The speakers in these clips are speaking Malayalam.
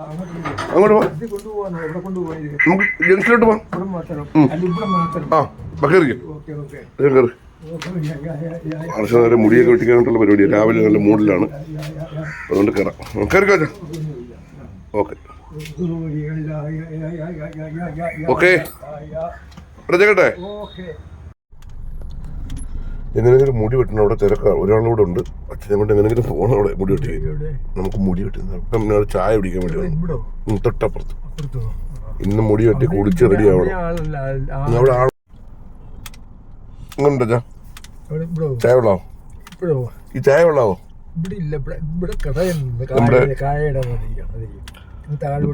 അങ്ങോട്ട് നമുക്ക് ജംഗ്ഷനിലോട്ട് മുടിയൊക്കെ വെട്ടിക്കാനായിട്ടുള്ള പരിപാടിയാണ് രാവിലെ നല്ല മൂഡിലാണ്. അതുകൊണ്ട് കയറാം. കയറിക്കോ ഓക്കെ. ഓക്കെ. പ്രജകട്ടെ എങ്ങനെയെങ്കിലും മുടി വെട്ടണം അവിടെ തിരക്കാണ് ഒരാളൂടെ ഉണ്ട്. അച്ഛനെ കൊണ്ട് എങ്ങനെയെങ്കിലും പോകണം അവിടെ മുടി വെട്ടി നമുക്ക് മുടി വെട്ടുന്ന ചായ പിടിക്കാൻ വേണ്ടി വന്നു. തൊട്ടപ്പുറത്ത്. ഇന്ന് മുടി വെട്ടി കുളിച്ച് റെഡി ആവണം. അവിടെ ആൾ ചായ വെള്ളാവോ? ഈ ചായ വെള്ളാവോ?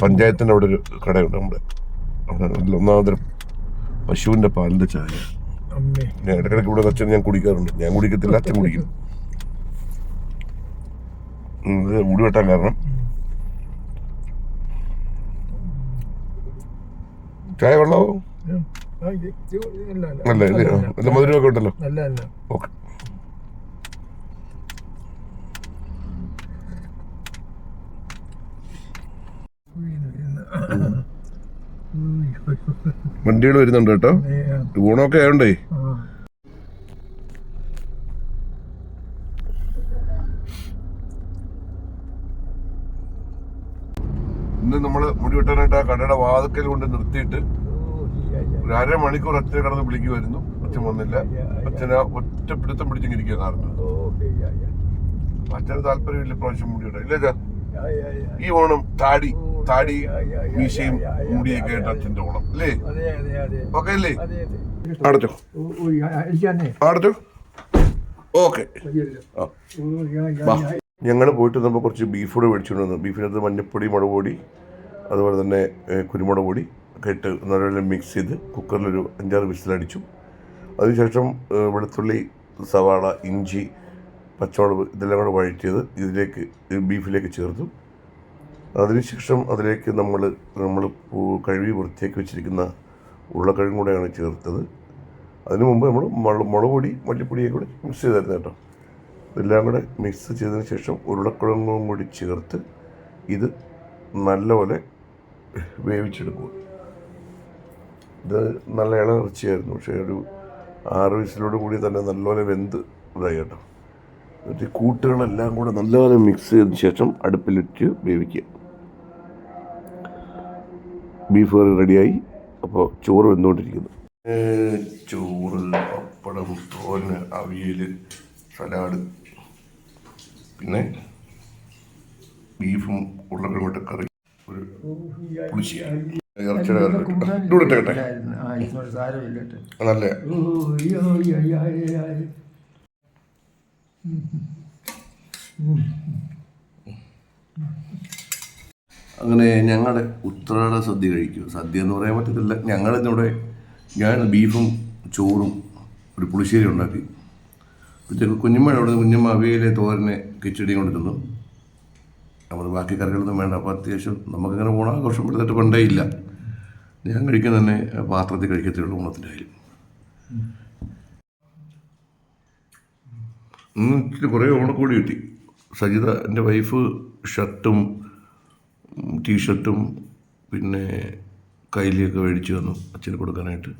പഞ്ചായത്തിന്റെ അവിടെ ഒരു കടയുണ്ട് നമ്മുടെ. ഒന്നാമതരം പശുവിന്റെ പാലിന്റെ ചായ. ഞാൻ ഇടയ്ക്കിടയ്ക്ക് ഇവിടെ അച്ഛൻ ഞാൻ കുടിക്കാറുണ്ട്. ഞാൻ കുടിക്കത്തില്ല അച്ഛൻ കുടിക്കും. ഇത് മുടി വെട്ടാൻ കാരണം. ചായ വെള്ളമോ. അല്ല ഇത് മധുരമൊക്കെ ഉണ്ടല്ലോ. ഓക്കെ. വണ്ടികൾ വരുന്നുണ്ട് കേട്ടോ. ഊണമൊക്കെ ആയോണ്ടേ. ഇന്ന് നമ്മൾ മുടി വെട്ടാനായിട്ട് ആ കടയുടെ വാതിക്കൽ കൊണ്ട് നിർത്തിയിട്ട് ഒരു അര മണിക്കൂർ അച്ഛനെ കടന്ന് വിളിക്കുമായിരുന്നു അച്ഛൻ വന്നില്ല. അച്ഛനെ ഒറ്റ പിടുത്തം പിടിച്ചിരിക്കുക കാരണം അച്ഛന് താല്പര്യമില്ല പ്രാവശ്യം മുടി വെട്ടാൻ. ഇല്ല ഈ ഓണം താടി. താടി മീശയും മുടിയൊക്കെ ആയിട്ട് അച്ഛന്റെ ഓണം അല്ലേ? ഓക്കെ അല്ലേ? അടച്ചോ അടച്ചോ ഓക്കെ. ഞങ്ങൾ പോയിട്ട് നമ്മൾ കുറച്ച് ബീഫ് കൂടെ മേടിച്ചുകൊണ്ട് വന്നു. ബീഫിനകത്ത് മഞ്ഞപ്പൊടി മുളക് പൊടി അതുപോലെ തന്നെ കുരുമുളക് പൊടി ഒക്കെ ഇട്ട് നല്ലപോലെ മിക്സ് ചെയ്ത് കുക്കറിലൊരു അഞ്ചാറ് വിസിലടിച്ചു അതിനുശേഷം വെളുത്തുള്ളി സവാള ഇഞ്ചി പച്ചമുളക് ഇതെല്ലാം കൂടെ വഴറ്റിയത് ഇതിലേക്ക് ബീഫിലേക്ക് ചേർത്തു. അതിനുശേഷം അതിലേക്ക് നമ്മൾ നമ്മൾ കഴുകി വൃത്തിയാക്കി വെച്ചിരിക്കുന്ന ഉരുളക്കിഴങ്ങും കൂടെയാണ് ചേർത്തത്. അതിനു മുമ്പ് നമ്മൾ മുളക് പൊടി മല്ലിപ്പൊടിയും കൂടെ മിക്സ് ചെയ്തായിരുന്നു കേട്ടോ. ഇതെല്ലാം കൂടെ മിക്സ് ചെയ്തതിന് ശേഷം ഉരുളക്കിഴങ്ങും കൂടി ചേർത്ത് ഇത് നല്ലപോലെ വേവിച്ചെടുക്കുക. ഇത് നല്ല ഇളർച്ചയായിരുന്നു പക്ഷേ ഒരു ആറ് വയസ്സിലോട് കൂടി തന്നെ നല്ലപോലെ വെന്ത് ഇതായി കേട്ടോ. എന്നിട്ട് കൂട്ടുകളെല്ലാം കൂടെ നല്ലപോലെ മിക്സ് ചെയ്തതിന് ശേഷം അടുപ്പിലിട്ട് വേവിക്കുക. ബീഫ് കറി റെഡിയായി അപ്പോൾ ചോറ് വെന്തുകൊണ്ടിരിക്കുന്നു. ചോറ് പപ്പടം തോരന് അവിയൽ സലാഡ് പിന്നെ ബീഫും ഉരുളക്കിഴങ്ങോട്ട് കറി. ഒരു പുളിശ്ശിയ ഇറച്ചിയുടെ കറി കേട്ടോ. നല്ല അങ്ങനെ ഞങ്ങളുടെ ഉത്രാട സദ്യ കഴിക്കും. സദ്യ എന്ന് പറയാൻ പറ്റത്തില്ല. ഞങ്ങളിന്നിവിടെ ഞാൻ ബീഫും ചോറും ഒരു പുളിശ്ശേരി ഉണ്ടാക്കി. ഉച്ചയ്ക്ക് കുഞ്ഞമ്മയുടെ അവിടെ നിന്ന് കുഞ്ഞമ്മ അവയിലെ തോരനെ കിച്ചടി കൊണ്ടിരുന്നു അവർ ബാക്കി കറികളൊന്നും വേണ്ട. അപ്പോൾ അത്യാവശ്യം നമുക്കിങ്ങനെ ഓണാഘോഷം എടുത്തിട്ട് പണ്ടേ ഇല്ല. ഞാൻ കഴിക്കുന്ന തന്നെ പാത്രത്തിൽ കഴിക്കത്തുള്ളൂ ഓണത്തിന്റെ കാര്യം. ഇന്ന് കുറേ ഓണക്കോടി കിട്ടി. സജിത എന്റെ വൈഫ് ഷർട്ടും ടീഷർട്ടും പിന്നെ കൈലിയൊക്കെ മേടിച്ചു തന്നു അച്ഛന് കൊടുക്കാനായിട്ട്.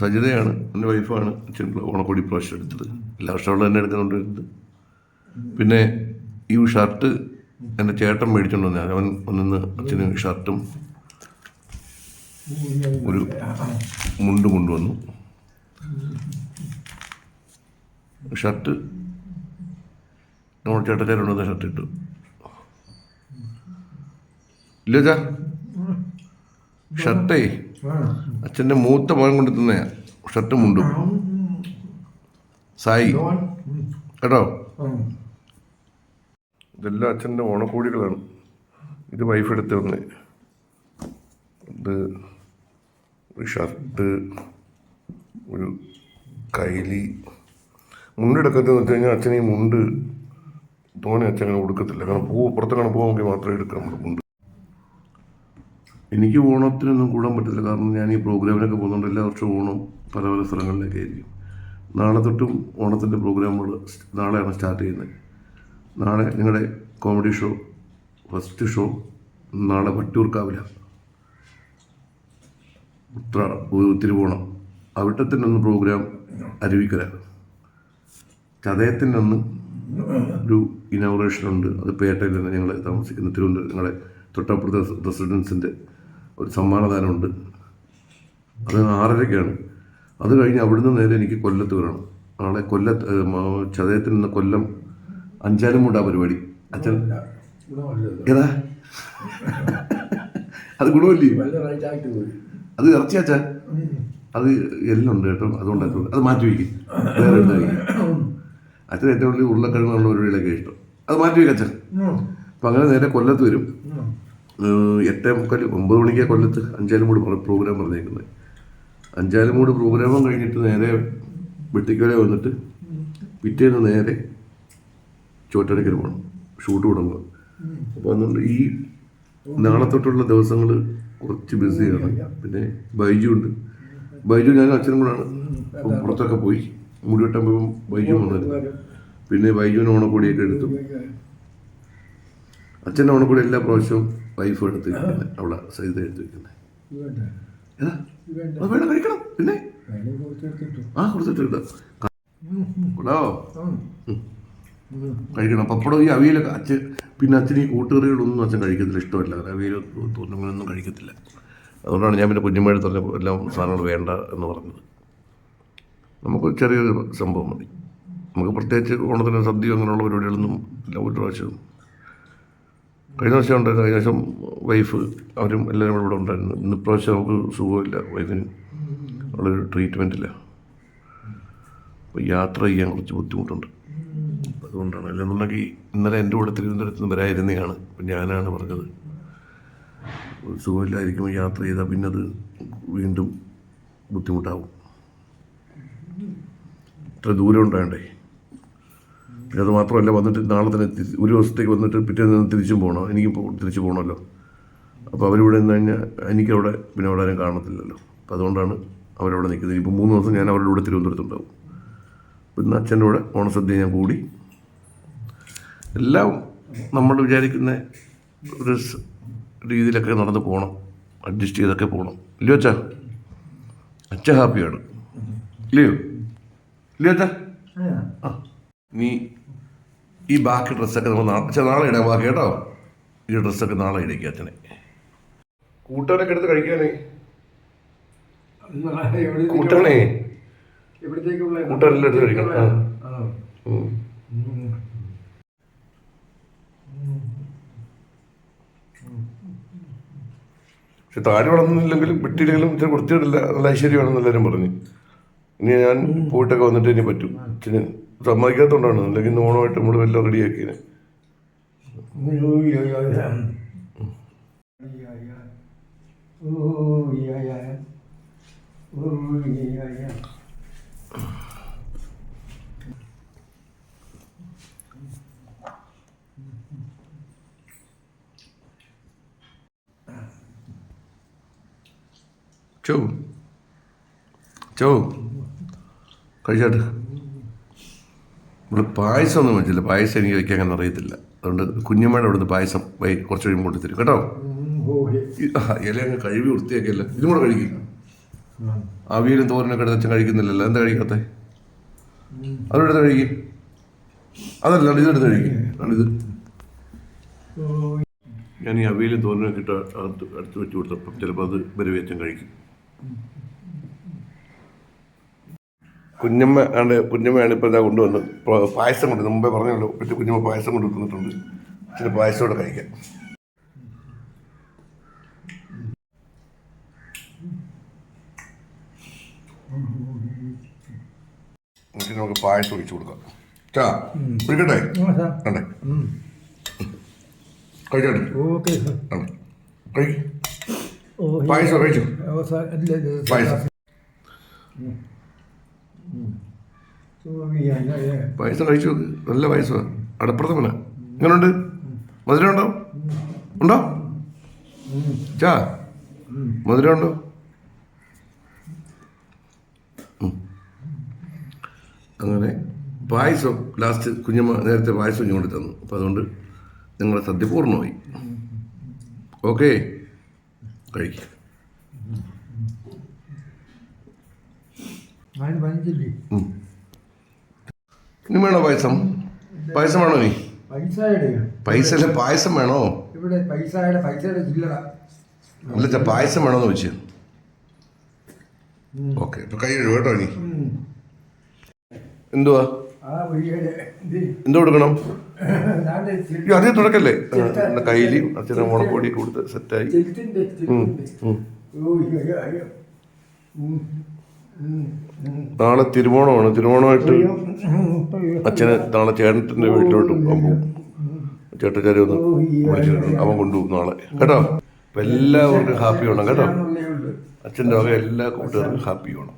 സജിതയാണ് എന്റെ വൈഫാണ് അച്ഛൻ ഓണക്കോടി പ്രാവശ്യം എടുത്തത്. എല്ലാ വർഷമുള്ള തന്നെ എടുക്കുന്നുണ്ട് പിന്നെ ഈ ഷർട്ട് എന്റെ ചേട്ടൻ മേടിച്ചുകൊണ്ട് വന്നതാണ് അവൻ ഒന്നിന്ന് അച്ഛന് ഷർട്ടും ഒരു മുണ്ടും കൊണ്ടുവന്നു. ഷർട്ട് നമ്മുടെ ചേട്ടൻ ചേട്ടൻ ഷർട്ട് ഇട്ടു. ഇല്ല ചാ ഷർട്ടേ അച്ഛന്റെ മൂത്ത മകൻ കൊണ്ട് തന്നെയാ ഷർട്ട് മുണ്ടും. സായി. കേട്ടോ? ഇതെല്ലാം അച്ഛന്റെ ഓണക്കോടികളാണ് ഇത് വൈഫ് എടുത്ത് വന്ന് ഇത് ഒരു ഷർട്ട് ഒരു കൈലി. മുണ്ടെടുക്കത്തെന്ന് വെച്ച് കഴിഞ്ഞാൽ അച്ഛൻ ഈ മുണ്ട് തോനെ അച്ഛനെ അങ്ങനെ കൊടുക്കത്തില്ല. കാരണം പൂ പുറത്തെങ്ങനെ പോകാമെങ്കിൽ മാത്രമേ എടുക്കാൻ പറ്റുള്ളൂ മുണ്ട് എനിക്ക് ഓണത്തിനൊന്നും കൂടാൻ പറ്റത്തില്ല കാരണം ഞാൻ ഈ പ്രോഗ്രാമിനൊക്കെ പോകുന്നുണ്ട് എല്ലാ വർഷവും ഓണം പല പല സ്ഥലങ്ങളിലൊക്കെ ആയിരിക്കും. നാളെ തൊട്ടും ഓണത്തിന്റെ പ്രോഗ്രാമുകൾ നാളെയാണ് സ്റ്റാർട്ട് ചെയ്യുന്നത്. നാളെ നിങ്ങളുടെ കോമഡി ഷോ ഫസ്റ്റ് ഷോ നാളെ വട്ടിയൂർക്കാവില ഉത്ര തിരുവോണം അവിട്ടത്തിന്റെ ഒന്ന് പ്രോഗ്രാം അരുവിക്കര. ചതയത്തിന്റെ അന്ന് ഒരു ഇനോഗ്രേഷൻ ഉണ്ട് അത് പേട്ടയിൽ തന്നെ ഞങ്ങൾ താമസിക്കുന്ന തിരുവനന്തപുരം ഞങ്ങളെ തൊട്ടപ്പുറത്തെ റെസിഡൻസിന്റെ ഒരു സമ്മാനദാനമുണ്ട്. അത് ആറരയ്ക്കാണ് അത് കഴിഞ്ഞ് അവിടുന്ന് നേരെ എനിക്ക് കൊല്ലത്ത് വരണം. നാളെ കൊല്ലത്ത് ചതയത്തിൽ നിന്ന് കൊല്ലം അഞ്ചാലും മൂടാ പരിപാടി. അച്ഛൻ ഏതാ? അത് ഗുണമല്ലേ? അത് ഇറച്ചി അച്ഛാ? അത് എല്ലാം ഉണ്ട് കേട്ടോ. അതുകൊണ്ടാണ് അത് മാറ്റി വയ്ക്കും. വേറെ എടുത്ത് അച്ഛൻ ഏറ്റവും വലിയ ഉരുളക്കിഴങ്ങുള്ള പരിപാടികളൊക്കെ ഇഷ്ടം. അത് മാറ്റി വയ്ക്കും അച്ഛൻ. അപ്പം അങ്ങനെ നേരെ കൊല്ലത്ത് വരും. എട്ടേ മുക്കാൽ ഒമ്പത് മണിക്കാ കൊല്ലത്ത് അഞ്ചാലുമൂട് പ്രോഗ്രാം പറഞ്ഞേക്കുന്നത് അഞ്ചാലുമൂട് പ്രോഗ്രാമും കഴിഞ്ഞിട്ട് നേരെ വെട്ടിക്കര വന്നിട്ട് പിറ്റേന്ന് നേരെ ചോറ്റടയ്ക്കൽ പോകണം ഷൂട്ട് തുടങ്ങുക. അപ്പോൾ അതുകൊണ്ട് ഈ നാളെ തൊട്ടുള്ള ദിവസങ്ങൾ കുറച്ച് ബിസിയാണ് പിന്നെ ബൈജു ഉണ്ട്. ബൈജു ഞാനും അച്ഛനും കൂടാണ്. അപ്പം പുറത്തൊക്കെ പോയി. മുടി വെട്ടാൻ പോകുമ്പോൾ ബൈജു വന്നിരുന്നു. പിന്നെ ബൈജുവിന് ഓണക്കോടിയൊക്കെ എടുത്തു. അച്ഛന്റെ ഓണക്കൂടി എല്ലാ പ്രാവശ്യവും വൈഫ് എടുത്ത് അവിടെ സൈത എടുത്ത് വെക്കുന്നത്. ഏതാ? വേണം കഴിക്കണം. പിന്നെ? ആ കൊടുത്തിട്ട് ഇടാം കൊള്ളാവോ? കഴിക്കണം. പപ്പടം ഈ അവിയലൊക്കെ അച്ഛൻ പിന്നെ അച്ഛന് ഈ കൂട്ടുകറികളൊന്നും അച്ഛൻ കഴിക്കത്തില്ല. ഇഷ്ടമല്ല. അവിയൽ തോന്നുന്നൊന്നും കഴിക്കത്തില്ല. അതുകൊണ്ടാണ് ഞാൻ പിന്നെ കുഞ്ഞുമേഴ് തന്നെ എല്ലാം സാധനങ്ങൾ വേണ്ട എന്ന് പറഞ്ഞത്. നമുക്ക് ചെറിയൊരു സംഭവം മതി. നമുക്ക് പ്രത്യേകിച്ച് ഓണത്തിന് സദ്യ അങ്ങനെയുള്ള പരിപാടികളൊന്നും ഇല്ല. ഒരു പ്രാവശ്യവും കഴിഞ്ഞ വർഷം ഉണ്ടായിരുന്നു. കഴിഞ്ഞ വർഷം വൈഫ് അവരും എല്ലാവരും ഇവിടെ ഉണ്ടായിരുന്നു. ഇന്ന് ഇപ്രാവശ്യം നമുക്ക് സുഖമില്ല. വൈഫിന് ഉള്ളൊരു ട്രീറ്റ്മെന്റില്ല അപ്പോൾ യാത്ര ചെയ്യാൻ കുറച്ച് ബുദ്ധിമുട്ടുണ്ട്. അതുകൊണ്ടാണ്. അല്ലെന്നുണ്ടെങ്കിൽ ഇന്നലെ എന്റെ കൂടെ തിരുവനന്തപുരത്ത് നിന്ന് വരായിരുന്നതാണ് അപ്പം ഞാനാണ് പറഞ്ഞത് ഒരു സുഖമില്ലായിരിക്കുമ്പോൾ യാത്ര ചെയ്താൽ പിന്നെ അത് വീണ്ടും ബുദ്ധിമുട്ടാവും. ഇത്ര ദൂരം ഉണ്ടാകണ്ടേ? പിന്നെ അത് മാത്രമല്ല വന്നിട്ട് നാളെ തന്നെ ഒരു ദിവസത്തേക്ക് വന്നിട്ട് പിറ്റേന്ന് നിന്ന് തിരിച്ചും പോകണം എനിക്ക് തിരിച്ചു പോകണമല്ലോ അപ്പോൾ അവരിവിടെ നിന്ന് കഴിഞ്ഞാൽ എനിക്കവിടെ പിന്നെ അവിടെ ആരും കാണത്തില്ലല്ലോ. അപ്പോൾ അതുകൊണ്ടാണ് അവരവിടെ നിൽക്കുന്നത് ഇപ്പോൾ മൂന്ന് ദിവസം ഞാൻ അവരുടെ കൂടെ തിരുവനന്തപുരത്തുണ്ടാവും. പിന്നെ അച്ഛന്റെ കൂടെ ഓണസദ്യ ഞാൻ കൂടി. എല്ലാം നമ്മൾ വിചാരിക്കുന്ന ഒരു രീതിയിലൊക്കെ നടന്ന് പോകണം അഡ്ജസ്റ്റ് ചെയ്തൊക്കെ പോകണം ഇല്ലയോ അച്ഛാ? അച്ഛ ഹാപ്പിയാണ്. ഇല്ലയോ? ഇല്ലയോ അച്ഛാ? ആ. നീ ഈ ബാക്കി ഡ്രസ്സൊക്കെ നമ്മൾ നാളെ അച്ഛാ നാളെ ഇടാം ബാക്കി കേട്ടോ. ഈ ഡ്രസ്സൊക്കെ നാളെ ഇടയ്ക്ക് അച്ഛനെ. കൂട്ടാനൊക്കെ എടുത്ത് കഴിക്കാനേ കൂട്ടണേ കൂട്ടാനെല്ലാം എടുത്ത് കഴിക്കണം. പക്ഷെ താഴെ വളർന്നില്ലെങ്കിലും വെട്ടിയില്ലെങ്കിലും ഇച്ചിരി വൃത്തിയിടില്ല നല്ല ഐശ്വര്യമാണെന്ന് എല്ലാവരും പറഞ്ഞു. ഇനി ഞാൻ പോയിട്ടൊക്കെ വന്നിട്ട് ഇനി പറ്റും. അച്ഛന് സമ്മതിക്കാത്തോണ്ടാണ്. അല്ലെങ്കിൽ ഇന്ന് ഓണമായിട്ട് നമ്മൾ വല്ല റെഡിയാക്കിയത് ചോ. ചോ. കഴിച്ചാട്ട് നമ്മൾ പായസം ഒന്നും വെച്ചില്ല പായസം എനിക്ക് വയ്ക്കാൻ അങ്ങനെ അറിയത്തില്ല അതുകൊണ്ട് കുഞ്ഞമ്മയുടെ അവിടുന്ന് പായസം വൈ കുറച്ച് കഴിയുമ്പോൾ കൊണ്ടുതരും കേട്ടോ ഇല അങ്ങ് കഴുകി വൃത്തിയാക്കിയല്ല ഇതും കൂടെ കഴിക്കും അവിയലും തോരനൊക്കെ എടുത്ത് അച്ഛൻ കഴിക്കുന്നില്ലല്ലോ എന്താ കഴിക്കാത്ത അതെടുത്ത് കഴിക്കും അതല്ല ഇതെടുത്ത് കഴിക്കും ഇത് ഞാൻ ഈ അവിയലും തോരനൊക്കെ ഇട്ട് അടുത്ത് അടുത്ത് വെച്ച് കൊടുത്തപ്പം ചിലപ്പോൾ അത് വരവേറ്റം കഴിക്കും കുഞ്ഞമ്മ ആണ് കുഞ്ഞമ്മയാണ് ഇപ്പോൾ എന്താ കൊണ്ടുവന്ന് പായസം കൊണ്ട് മുമ്പേ പറഞ്ഞല്ലോ പറ്റി കുഞ്ഞമ്മ പായസം കൊണ്ടു തന്നിട്ടുണ്ട് ഇച്ചിരി പായസം കൂടെ കഴിക്കാം. എന്നിട്ട് നമുക്ക് പായസം ഒഴിച്ചു കൊടുക്കാം. ചാ കുടിക്കട്ടെ? കണ്ടേ? കണ്ടേ? കഴിക്കും. പായസം കഴിച്ചു? പായസം. പായസം കഴിച്ചു നോക്ക്. നല്ല പായസമാണ് അടപ്രഥമന. എങ്ങനെയുണ്ട് മധുരം ഉണ്ടോ? ഉണ്ടോ ചാ. മധുരം ഉണ്ടോ. അങ്ങനെ പായസം ലാസ്റ്റ് കുഞ്ഞമ്മ നേരത്തെ പായസം ഇങ്ങോട്ട് തന്നു. അപ്പം അതുകൊണ്ട് നിങ്ങളുടെ സദ്യ പൂർണമായി. ഓക്കെ. കഴിക്കും അതിന് പഞ്ചില്ലേ ഇനി വേണോ പായസം? പായസം വേണോ നീ പൈസ പൈസ പായസം വേണോ? ഇവിടെ പൈസയുടെ പൈസയുടെ ചില്ലറ. അല്ല പായസം വേണോന്ന് ചോദിച്ചു. ഓക്കെ ഇപ്പൊ കൈ കഴുകും കേട്ടോ നീ എന്തുവാ? എന്ത് കൊടുക്കണം? അതേ തുടക്കല്ലേ? കയ്യിൽ അച്ഛനെ മുളപ്പൊടി കൊടുത്ത് സെറ്റായി. നാളെ തിരുവോണമാണ്. തിരുവോണമായിട്ട്. അച്ഛന് നാളെ ചേട്ടന്റെ വീട്ടിലോട്ട് പോകും. ചേട്ടച്ചാരി ഒന്ന് വിളിച്ചിട്ടുണ്ട്. അവൻ കൊണ്ടുപോകും നാളെ. കേട്ടോ? അപ്പം എല്ലാവർക്കും ഹാപ്പി വേണം കേട്ടോ? അച്ഛന്റെ വക എല്ലാ കൂട്ടുകാർക്കും ഹാപ്പി വേണം